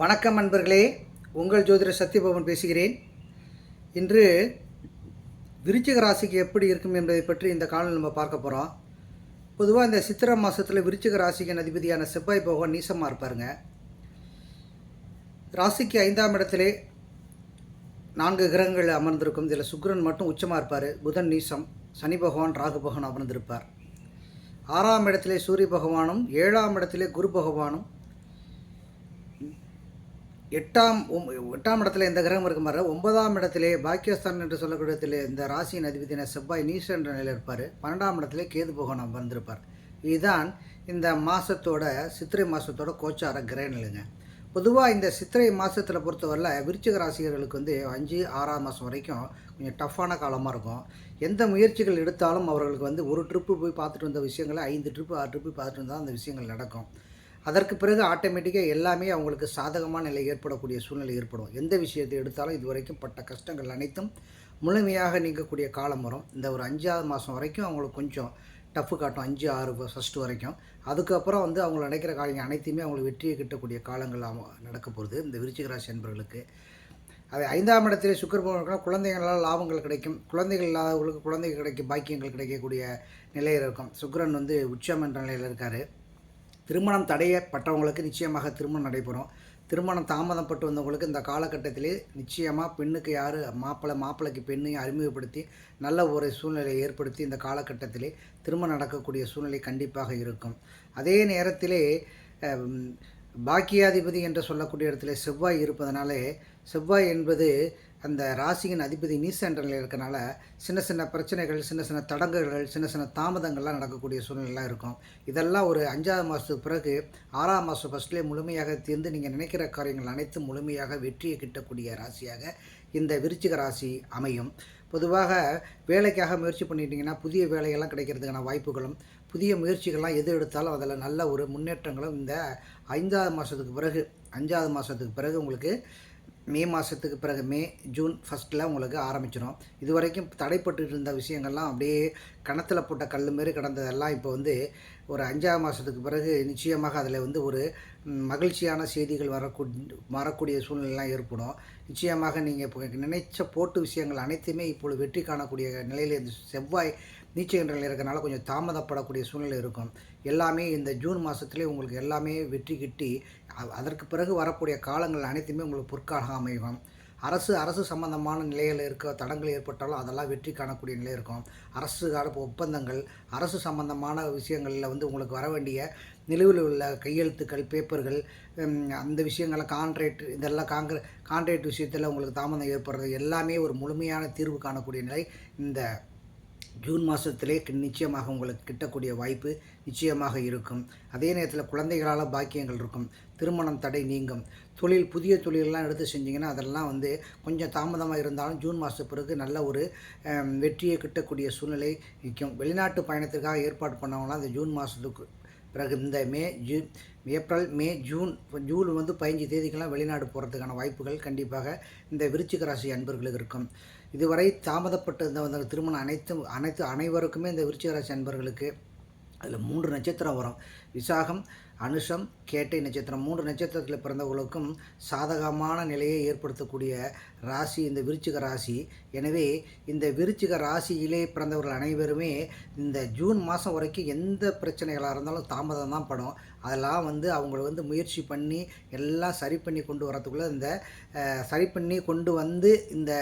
வணக்கம் நண்பர்களே. உங்கள் ஜோதிடர் சத்யபவன் பேசுகிறேன். இன்று விருச்சிக ராசிக்கு எப்படி இருக்கும் என்பதை பற்றி இந்த காலம் நம்ம பார்க்க போகிறோம் பொதுவாக இந்த சித்திரை மாதத்தில் விருச்சிக ராசிக்கு அதிபதியான செவ்வாய் பகவான் நீசமாக இருப்பாருங்க. ராசிக்கு ஐந்தாம் இடத்திலே நான்கு கிரகங்கள் அமர்ந்திருக்கும். இதில் சுக்கிரன் மட்டும் உச்சமாக இருப்பார். புதன் நீசம் சனி பகவான் ராகு பகவான் அமர்ந்திருப்பார். ஆறாம் இடத்திலே சூரிய பகவானும் ஏழாம் இடத்திலே குரு பகவானும் எட்டாம் ஒம்- எட்டாம் இடத்துல எந்த கிரகம் இருக்க மாதிரி ஒன்பதாம் இடத்திலே பாக்கியஸ்தான் என்று சொல்லக்கூடிய இடத்துல இந்த ராசியின் அதிபதியான செவ்வாய் நீச என்ற நிலையில் இருப்பார். பன்னெண்டாம் இடத்துல கேது பகவான் வந்திருப்பார் இதுதான் இந்த மாதத்தோட சித்திரை மாதத்தோட கோச்சார கிரக நிலைங்க. பொதுவாக இந்த சித்திரை மாதத்தில் பொறுத்தவரையில் விருச்சிக ராசிகர்களுக்கு வந்து அஞ்சு ஆறாம் மாதம் வரைக்கும் கொஞ்சம் டஃப்பான காலமாக இருக்கும். எந்த முயற்சிகள் எடுத்தாலும் அவர்களுக்கு வந்து ஒரு ட்ரிப்பு போய் பார்த்துட்டு வந்த விஷயங்களை ஐந்து ட்ரிப்பு ஆறு ட்ரிப்பு பார்த்துட்டு வந்தால் அந்த விஷயங்கள் நடக்கும். அதற்கு பிறகு ஆட்டோமேட்டிக்காக எல்லாமே அவங்களுக்கு சாதகமான நிலை ஏற்படக்கூடிய சூழ்நிலை ஏற்படும். எந்த விஷயத்தை எடுத்தாலும் இது வரைக்கும் பட்ட கஷ்டங்கள் அனைத்தும் முழுமையாக நீங்கக்கூடிய காலம் வரும். இந்த ஒரு அஞ்சாவது மாதம் வரைக்கும் அவங்களுக்கு கொஞ்சம் டஃப்பு காட்டும். அஞ்சு ஆறு ஃபஸ்ட்டு வரைக்கும். அதுக்கப்புறம் வந்து அவங்க நினைக்கிற காரியங்கள் அனைத்தையுமே அவங்களுக்கு வெற்றியை கிட்டக்கூடிய காலங்கள் நடக்க போகிறது இந்த விருச்சிக ராசி என்பவர்களுக்கு அது ஐந்தாம் இடத்திலே சுக்கர குழந்தைகளால் லாபங்கள் கிடைக்கும். குழந்தைகள் இல்லாதவர்களுக்கு குழந்தைகள் கிடைக்கும் பாக்கியங்கள் கிடைக்கக்கூடிய நிலையில் இருக்கும். சுக்கரன் வந்து உச்சம் என்ற நிலையில் இருக்கார். திருமணம் தடையப்பட்டவங்களுக்கு நிச்சயமாக திருமணம் நடைபெறும். திருமணம் தாமதப்பட்டு வந்தவங்களுக்கு இந்த காலகட்டத்திலே நிச்சயமாக பெண்ணுக்கு யார் மாப்பிள்ளை மாப்பிள்ளைக்கு பெண்ணையும் அறிமுகப்படுத்தி நல்ல ஒரு சூழ்நிலையை ஏற்படுத்தி இந்த காலகட்டத்திலே திருமணம் நடக்கக்கூடிய சூழ்நிலை கண்டிப்பாக இருக்கும். அதே நேரத்திலே பாக்கியாதிபதி என்று சொல்லக்கூடிய இடத்துல செவ்வாய் இருப்பதனாலே செவ்வாய் என்பது அந்த ராசியின் அதிபதி நீச என்ற நிலையில் இருக்கனால சின்ன சின்ன பிரச்சனைகள் சின்ன சின்ன தடங்குகள் சின்ன சின்ன தாமதங்கள்லாம் நடக்கக்கூடிய சூழ்நிலைலாம் இருக்கும். இதெல்லாம் ஒரு அஞ்சாவது மாதத்துக்கு பிறகு ஆறாம் மாதம் ஃபஸ்ட்லேயே முழுமையாக தீர்ந்து நீங்கள் நினைக்கிற காரியங்கள் அனைத்தும் முழுமையாக வெற்றியை கிட்டக்கூடிய ராசியாக இந்த விருச்சிக ராசி அமையும். பொதுவாக வேலைக்காக முயற்சி பண்ணிட்டீங்கன்னா புதிய வேலையெல்லாம் கிடைக்கிறதுக்கான வாய்ப்புகளும் புதிய முயற்சிகள்லாம் எது எடுத்தாலும் அதில் நல்ல ஒரு முன்னேற்றங்களும் இந்த ஐந்தாவது மாதத்துக்கு பிறகு அஞ்சாவது மாதத்துக்கு பிறகு உங்களுக்கு மே மாதத்துக்கு பிறகு மே ஜூன் ஃபஸ்ட்டில் உங்களுக்கு ஆரம்பிச்சிடும் இது வரைக்கும் தடைப்பட்டு இருந்த விஷயங்கள்லாம் அப்படியே கணத்தில் போட்ட கல் மாரி கிடந்ததெல்லாம் இப்போ வந்து ஒரு அஞ்சாவது மாதத்துக்கு பிறகு நிச்சயமாக அதில் வந்து ஒரு மகிழ்ச்சியான செய்திகள் வரக்கூடிய வரக்கூடிய சூழ்நிலைலாம் ஏற்படும். நிச்சயமாக நீங்கள் இப்போ நினைச்ச போட்டு விஷயங்கள் அனைத்துமே இப்பொழுது வெற்றி காணக்கூடிய நிலையில் இந்த செவ்வாய் நீச்சல் இருக்கிறனால கொஞ்சம் தாமதப்படக்கூடிய சூழ்நிலை இருக்கும். எல்லாமே இந்த ஜூன் மாதத்துலேயே உங்களுக்கு எல்லாமே வெற்றி கிட்டி அதற்கு பிறகு வரக்கூடிய காலங்கள் அனைத்துமே உங்களுக்கு பொற்காக அமையும். அரசு அரசு சம்பந்தமான நிலையில் இருக்க தடங்கள் ஏற்பட்டாலும் அதெல்லாம் வெற்றி காணக்கூடிய நிலை இருக்கும். அரசு கால ஒப்பந்தங்கள் அரசு சம்பந்தமான விஷயங்களில் வந்து உங்களுக்கு வர வேண்டிய நிலுவில் உள்ள கையெழுத்துக்கள் பேப்பர்கள் அந்த விஷயங்களை கான்ட்ராக்ட் இதெல்லாம் காங்கிர கான்ட்ராக்ட் விஷயத்தில் உங்களுக்கு தாமதம் ஏற்படுறது எல்லாமே ஒரு முழுமையான தீர்வு காணக்கூடிய நிலை இந்த ஜூன் மாதத்திலே நிச்சயமாக உங்களுக்கு கிட்டக்கூடிய வாய்ப்பு நிச்சயமாக இருக்கும். அதே நேரத்தில் குழந்தைகளால் பாக்கியங்கள் இருக்கும். திருமணம் தடை நீங்கும். தொழில் புதிய தொழிலெல்லாம் எடுத்து செஞ்சிங்கன்னா அதெல்லாம் வந்து கொஞ்சம் தாமதமாக இருந்தாலும் ஜூன் மாத பிறகு நல்ல ஒரு வெற்றியை கிட்டக்கூடிய சூழ்நிலை நிற்கும். வெளிநாட்டு பயணத்துக்காக ஏற்பாடு பண்ணவங்களாம் அந்த ஜூன் மாதத்துக்கு பிறகு இந்த May June April May June June வந்து பதினஞ்சு தேதிக்கெல்லாம் வெளிநாடு போகிறதுக்கான வாய்ப்புகள் கண்டிப்பாக இந்த விருச்சிக ராசி அன்பர்களுக்கு இருக்கும். இதுவரை தாமதப்பட்டு இருந்த வந்த திருமணம் அனைத்து அனைத்து அனைவருக்குமே இந்த விருச்சிக ராசி அன்பர்களுக்கு அதில் மூன்று நட்சத்திரம் வரும். விசாகம் அனுஷம் கேட்டை நட்சத்திரம் மூன்று நட்சத்திரத்தில் பிறந்தவர்களுக்கும் சாதகமான நிலையை ஏற்படுத்தக்கூடிய ராசி இந்த விருச்சிக ராசி. எனவே இந்த விருச்சிக ராசியிலே பிறந்தவர்கள் அனைவருமே இந்த ஜூன் மாதம் வரைக்கும் எந்த பிரச்சனைகளாக இருந்தாலும் தாமதம் தான் படும். அதெல்லாம் வந்து அவங்கள வந்து முயற்சி பண்ணி எல்லாம் சரி பண்ணி கொண்டு வரத்துக்குள்ளே இந்த சரி பண்ணி கொண்டு வந்து இந்த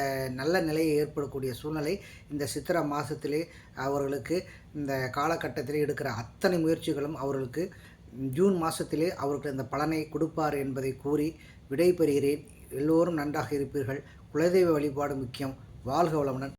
நல்ல நிலையை ஏற்படக்கூடிய சூழ்நிலை இந்த சித்திரை மாதத்திலே அவர்களுக்கு இந்த காலகட்டத்திலே எடுக்கிற அத்தனை முயற்சிகளும் அவர்களுக்கு ஜூன் மாதத்திலே அவருக்கு இந்த பலனை கொடுப்பார் என்பதை கூறி விடைபெறுகிறேன். எல்லோரும் நன்றாக இருப்பீர்கள். குலதெய்வ வழிபாடு முக்கியம். வாழ்க வளமுடன்.